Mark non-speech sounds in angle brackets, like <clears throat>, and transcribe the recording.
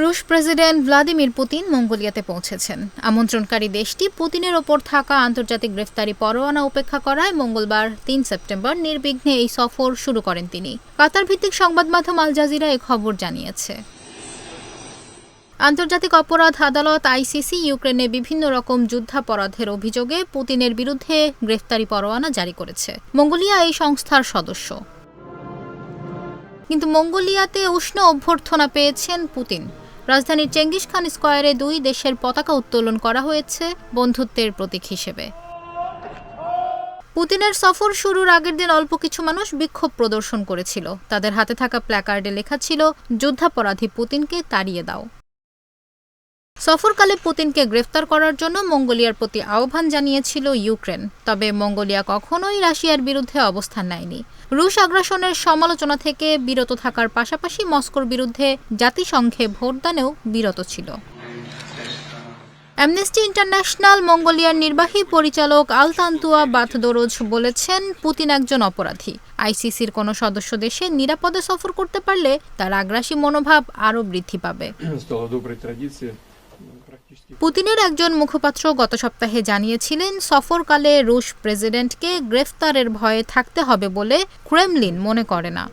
রুশ president Vladimir Putin মঙ্গোলিয়াতে পৌঁছেছেন। আমন্ত্রণকারী দেশটি পুতিনের ওপর থাকা আন্তর্জাতিক গ্রেফতারি পরোয়ানা উপেক্ষা করায় মঙ্গলবার তিন সেপ্টেম্বর নির্বিঘ্নে এই সফর শুরু করেন তিনি। কাতার ভিত্তিক সংবাদ মাধ্যম আল জাজিরা এ খবর জানিয়েছে। আন্তর্জাতিক অপরাধ আদালত আইসিসি ইউক্রেনে বিভিন্ন রকম যুদ্ধাপরাধের অভিযোগে পুতিনের বিরুদ্ধে গ্রেফতারি পরোয়ানা জারি করেছে। মঙ্গোলিয়া এই সংস্থার সদস্য। কিন্তু মঙ্গোলিয়াতে উষ্ণ অভ্যর্থনা পেয়েছেন পুতিন। রাজধানীর চেঙ্গিস খান স্কোয়ারে দুই দেশের পতাকা উত্তোলন করা হয়েছে বন্ধুত্বের প্রতীক হিসেবে। পুতিনের সফর শুরুর আগের দিন অল্প কিছু মানুষ বিক্ষোভ প্রদর্শন করেছিল। তাদের হাতে থাকা প্ল্যাকার্ডে লেখা ছিল, যুদ্ধাপরাধী পুতিনকে তাড়িয়ে দাও। সফরকালে পুতিনকে গ্রেফতার করার জন্য মঙ্গোলিয়ার প্রতি আহ্বান জানিয়েছিল ইউক্রেন। তবে মঙ্গোলিয়া কখনোই রাশিয়ার বিরুদ্ধে অবস্থান নেয়নি। রুশ আগ্রাসনের সমালোচনা থেকে বিরত থাকার পাশাপাশি মস্কোর বিরুদ্ধে জাতিসংঘে ভোটদানেও বিরত ছিল। অ্যামনেস্টি ইন্টারন্যাশনাল মঙ্গোলিয়ার নির্বাহী পরিচালক আলতান্তুয়া বাথদোরোজ বলেছেন, পুতিন একজন অপরাধী। আইসিসির কোনো সদস্য দেশে নিরাপদে সফর করতে পারলে তার আগ্রাসী মনোভাব আরও বৃদ্ধি পাবে। <clears throat> পুতিনের একজন মুখপাত্র গত সপ্তাহে জানিয়েছিলেন, সফরকালে রুশ প্রেসিডেন্টকে গ্রেফতারের ভয়ে থাকতে হবে বলে ক্রেমলিন মনে করে না।